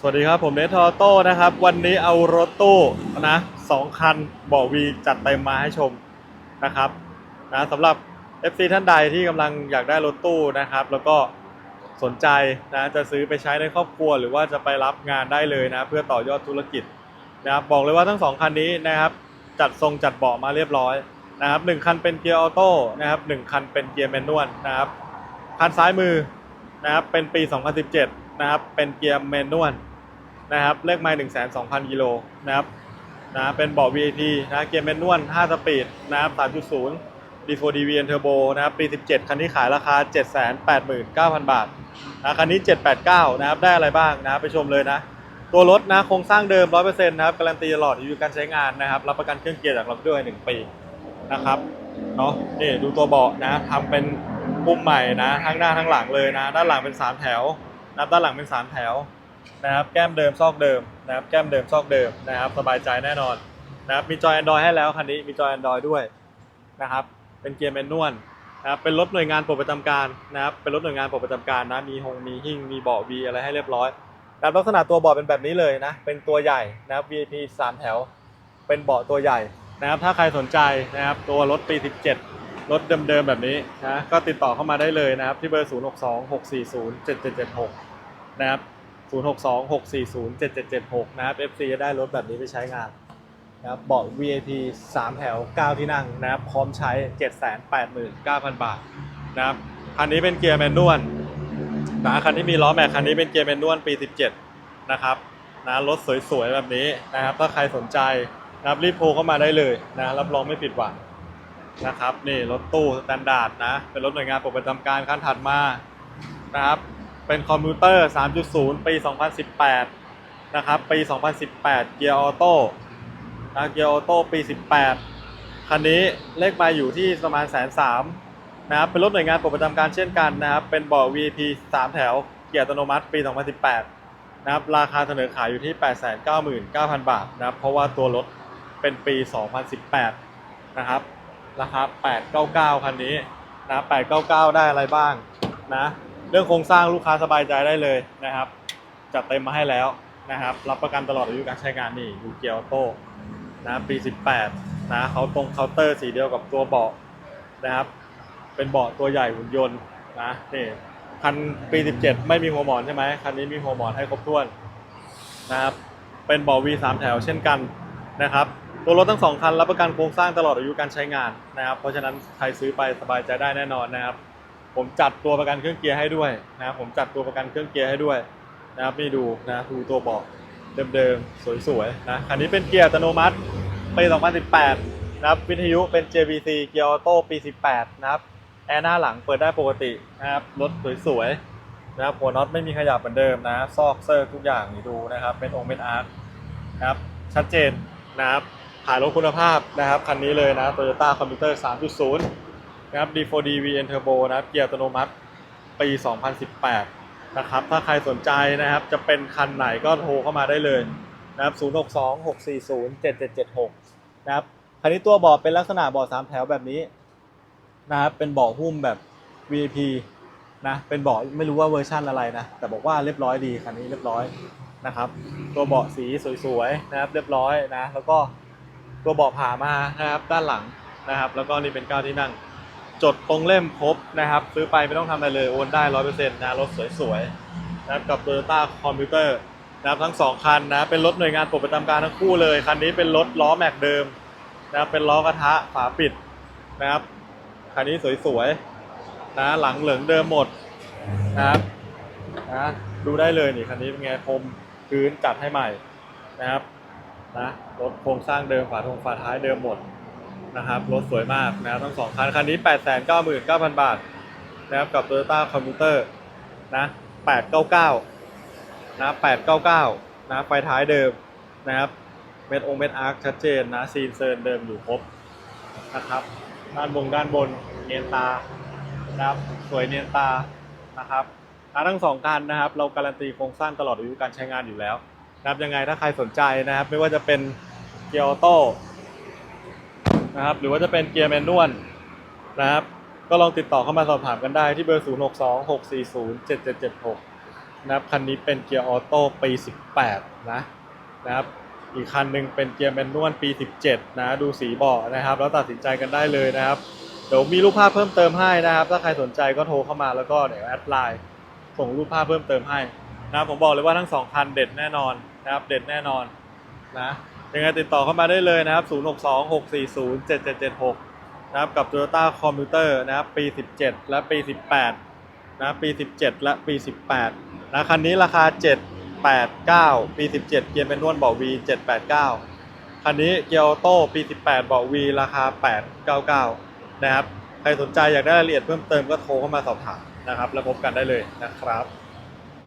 สวัสดีครับ ผมเนทออโต้นะครับ วันนี้เอารถตู้นะสองคันเบาะวีจัดเต็มมาให้ชมนะครับนะสำหรับ FC ท่านใดที่กำลังอยากได้รถตู้นะครับ แล้วก็สนใจนะจะซื้อไปใช้ในครอบครัว หรือว่าจะไปรับงานได้เลยนะ เพื่อต่อยอดธุรกิจนะครับบอกเลยว่าทั้งสองคันนี้นะครับ จัดทรงจัดเบาะมาเรียบร้อยนะครับหนึ่งคันเป็นเกียร์ออโต้นะครับหนึ่งคันเป็นเกียร์แมนนวลนะครับคันซ้ายมือนะครับเป็นปี 2017 นะครับเป็นเกียร์แมนนวล นะครับเลขไมล์1 2 0 0 0กิโลนะครับนะเป็นเบาะ VIP นะเกียร์แมนนวล5สปีดนะครับ3.0 D4 DVN Turbo นะครับปี 17 คันนี้ขายราคา 789,000 บาทนะคันนี้ 789 นะครับได้อะไรบ้างนะไปชมเลยนะ ตัวรถนะโครงสร้างเดิม 100%นะครับการันตีตลอดอายุการใช้งานนะครับ รับประกันเครื่องเกียร์จากเราด้วย 1 ปีนะครับเนาะนี่ดูตัวเบาะนะทำเป็นปุ่มใหม่นะทั้งหน้าทั้งหลังเลยนะ ด้านหลังเป็น 3 แถวนะด้านหลังเป็น 3 แถว นะครับแก้มเดิมซอกเดิมนะครับแก้มเดิมซอกเดิมนะครับสบายใจแน่นอนนะครับมีจอย Android ให้แล้วคันนี้มีจอย Android ด้วยนะครับเป็นเกียร์แมนนวลนะครับเป็นรถหน่วยงานปลดประจำการนะครับเป็นรถหน่วยงานปลดประจำการนะมีหงมีหิ้งมีเบาะวีอะไรให้เรียบร้อยนะครับลักษณะตัวเบาะเป็นแบบนี้เลยนะเป็นตัวใหญ่นะครับ VIP 3 แถว เป็นเบาะตัวใหญ่นะครับถ้าใครสนใจนะครับตัวรถปี 17 รถเดิมๆแบบนี้นะก็ติดต่อเข้ามาได้เลยนะครับที่เบอร์ 0626407776 นะครับ 0626407776 นะครับ FC จะได้รถแบบนี้ไปใช้งานนะครับเบาะ VIP 3 แถว 9 ที่นั่งนะครับ พร้อมใช้ 789,000 บาทนะครับ คันนี้เป็นเกียร์แมนนวลนะคันที่มีล้อแม็กคันนี้เป็นเกียร์แมนนวลปี 17 นะครับนะรถสวยๆ แบบนี้นะครับ ถ้าใครสนใจนะครับรีบโทรเข้ามาได้เลยนะรับรองไม่ผิดหวังนะครับนี่รถตู้สแตนดาร์ดนะเป็นรถหน่วยงานปลดประจำการคันถัดมานะครับ เป็นคอมพิวเตอร์ 3.0 ปี 2018 นะครับ ปี 2018 เกียร์ออโต้นะเกียร์ออโต้ปี 18 คันนี้เลขมาอยู่ที่ประมาณแสนสามนะครับ เป็นรถหน่วยงานปลดประจำการเช่นกันนะครับ เป็นเบาะ VIP 3 แถว เกียร์อัตโนมัติปี 2018 นะครับ ราคาเสนอขายอยู่ที่ 899,000 บาทนะครับ เพราะว่าตัวรถเป็นปี 2018 นะครับ ราคา 899 คันนี้นะ 899 ได้อะไรบ้างนะ เรื่องโครงสร้างลูกค้าสบายใจได้เลยนะครับ จัดเต็มมาให้แล้วนะครับ รับประกันตลอดอายุการใช้งานนี่ยูเกียวโต้นะปี 18นะเขาตรงเคาน์เตอร์สีเดียวกับตัวเบาะนะครับ เป็นเบาะตัวใหญ่หุ่นยนต์นะนี่คันปี 17 ไม่มีหัวหมอนใช่ไหมคันนี้มีหัวหมอนให้ครบถ้วนนะครับเป็นเบาะ V3 แถวเช่นกันนะครับตัวรถทั้งสองคันรับประกันโครงสร้างตลอดอายุการใช้งานนะครับ เพราะฉะนั้นใครซื้อไปสบายใจได้แน่นอนนะครับ ผมจัดตัวประกันเครื่องเกียร์ให้ด้วยนะผมจัดตัวประกันเครื่องเกียร์ให้ด้วยนะครับนี่ดูนะดูตัวเบาะเดิมๆสวยๆนะคันนี้เป็นเกียร์อัตโนมัติปี 2018 นะครับวิทยุเป็น JVC เกียร์ออโต้ปี 18 นะครับแอร์หน้าหลังเปิดได้ปกตินะครับรถสวยๆนะครับหัวน็อตไม่มีขยับเหมือนเดิมนะซอกเซอร์ทุกอย่างนี่ดูนะครับ เป็นองค์เป็นอาร์ตนะครับชัดเจนนะครับถ่ายรถคุณภาพนะครับคันนี้เลยนะ Toyota Commuter 3.0 นะครับ D4D VN Turbo นะครับ เกียร์อัตโนมัติปี 2018 นะครับ ถ้าใครสนใจนะครับ จะเป็นคันไหนก็โทรเข้ามาได้เลยนะครับ 062-640-7776 นะครับ คันนี้ตัวเบาะเป็นลักษณะเบาะสามแถวแบบนี้นะครับ เป็นเบาะหุ้มแบบ VIP นะ เป็นเบาะไม่รู้ว่าเวอร์ชั่นอะไรนะ แต่บอกว่าเรียบร้อยดีคันนี้เรียบร้อยนะครับ ตัวเบาะสีสวยๆนะครับ เรียบร้อยนะ แล้วก็ตัวเบาะผ่ามานะครับด้านหลังนะครับ แล้วก็นี่เป็นเก้าที่นั่ง จดตรงเล่มครบนะครับ ซื้อไปไม่ต้องทำอะไรเลยโอนได้ร้อยเปอร์เซ็นต์นะรถสวยๆนะครับกับ Toyota Commuter นะครับทั้งสองคันนะเป็นรถหน่วยงานปลดประจำการทั้งคู่เลย คันนี้เป็นรถล้อแม็กเดิมนะครับเป็นล้อกระทะฝาปิดนะครับคันนี้สวยๆนะหลังเหลืองเดิมหมดนะครับนะดูได้เลยนี่คันนี้เป็นไงพรมพื้นจัดให้ใหม่นะครับนะรถโครงสร้างเดิมฝาทงฝาท้ายเดิมหมด นะครับรถสวยมากนะครับทั้งสองคันคันนี้ 899,000 บาทนะครับกับ Toyota Commuter นะ 899 นะ 899 นะไฟท้ายเดิมนะครับเม็ดองเม็ดอาร์คชัดเจนนะซีนเซิร์นเดิมอยู่ครบนะครับด้านบนด้านบนเนียนตานะครับสวยเนียนตานะครับนะทั้งสองคันนะครับ เราการันตีโครงสร้างตลอดอายุการใช้งานอยู่แล้วนะครับยังไงถ้าใครสนใจนะครับ ไม่ว่าจะเป็นเกียร์ออโต้ นะครับ หรือว่าจะเป็นเกียร์แมนนวลนะครับ ก็ลองติดต่อเข้ามาสอบถามกันได้ที่เบอร์ 0 6 2 6 4 0 7 7 7 6 นะครับ คันนี้เป็นเกียร์ออโต้ปี 18 นะนะครับ อีกคันหนึ่งเป็นเกียร์แมนนวลปี 17 นะ ดูสีเบาะนะครับ แล้วตัดสินใจกันได้เลยนะครับ เดี๋ยวมีรูปภาพเพิ่มเติมให้นะครับ ถ้าใครสนใจก็โทรเข้ามาแล้วก็เดี๋ยวแอดไลน์ส่งรูปภาพเพิ่มเติมให้นะครับผมบอกเลยว่าทั้งสองคันเด็ดแน่นอนนะครับ เด็ดแน่นอนนะ ยังไงติดต่อเข้ามาได้เลยนะครับ 0626407776 นะครับ กับ Toyota Commuter นะครับ ปี 17 และปี 18 นะ ปี 17 และปี 18 นะ คันนี้ราคา 789 ปี 17 เกียร์แมนนวลเบาะ V 789 คันนี้เกียร์ออโต้ปี 18 เบาะ V ราคา 899 นะครับ ใครสนใจอยากได้รายละเอียดเพิ่มเติมก็โทรเข้ามาสอบถามนะครับ แล้วพบกันได้เลยนะครับ